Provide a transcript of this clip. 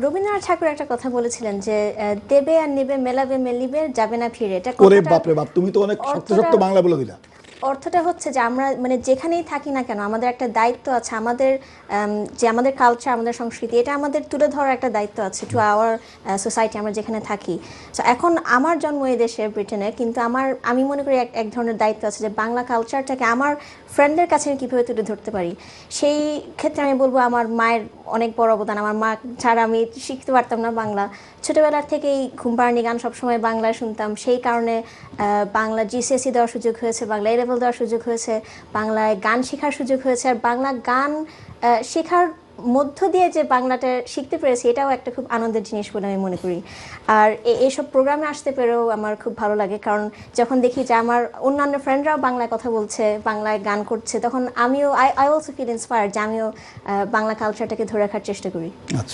রবীন্দ্রনাথ ঠাকুর একটা কথা বলেছিলেন যে দেবে আর নেবে মেলাবে মেলিবে যাবে না ফিরে। এটা ওরে কথাটা- বাপরে বাপ তুমি তো অনেক শক্ত অর্থটা- শক্ত বাংলা বলে দিলা। অর্থটা হচ্ছে যে আমরা মানে যেখানেই থাকি না কেন আমাদের একটা দায়িত্ব আছে আমাদের যে আমাদের কালচার আমাদের সংস্কৃতি এটা আমাদের তুলে ধরার একটা দায়িত্ব আছে টু আওয়ার সোসাইটি আমরা যেখানে থাকি। তো এখন আমার জন্ম এই দেশে ব্রিটেনে কিন্তু আমার আমি মনে করি এক ধরনের দায়িত্ব আছে যে বাংলা কালচারটাকে আমার ফ্রেন্ডের কাছে কীভাবে তুলে ধরতে পারি? সেই ক্ষেত্রে আমি বলব আমার মায়ের অনেক বড় অবদান। আমার মা ছাড়া আমি শিখতে পারতাম না বাংলা। ছোটোবেলার থেকেই ঘুমপাড়ানি গান সবসময় বাংলায় শুনতাম। সেই কারণে বাংলা জিসিএসসি দেওয়ার সুযোগ হয়েছে, বাংলা এ লেভেল দেওয়ার সুযোগ হয়েছে, বাংলায় গান শেখার সুযোগ হয়েছে। আর বাংলা গান শেখার মধ্য দিয়ে যে বাংলাটা শিখতে পেরেছি, এটাও একটা খুব আনন্দের জিনিস বলে আমি মনে করি। আর এইসব প্রোগ্রামে আসতে পেরেও আমার খুব ভালো লাগে, কারণ যখন দেখি যে আমার অন্যান্য ফ্রেন্ডরাও বাংলায় কথা বলছে, বাংলায় গান করছে, তখন আমিও I I also feel inspire যে আমিও বাংলা কালচারটাকে ধরে রাখার চেষ্টা করি। আচ্ছা।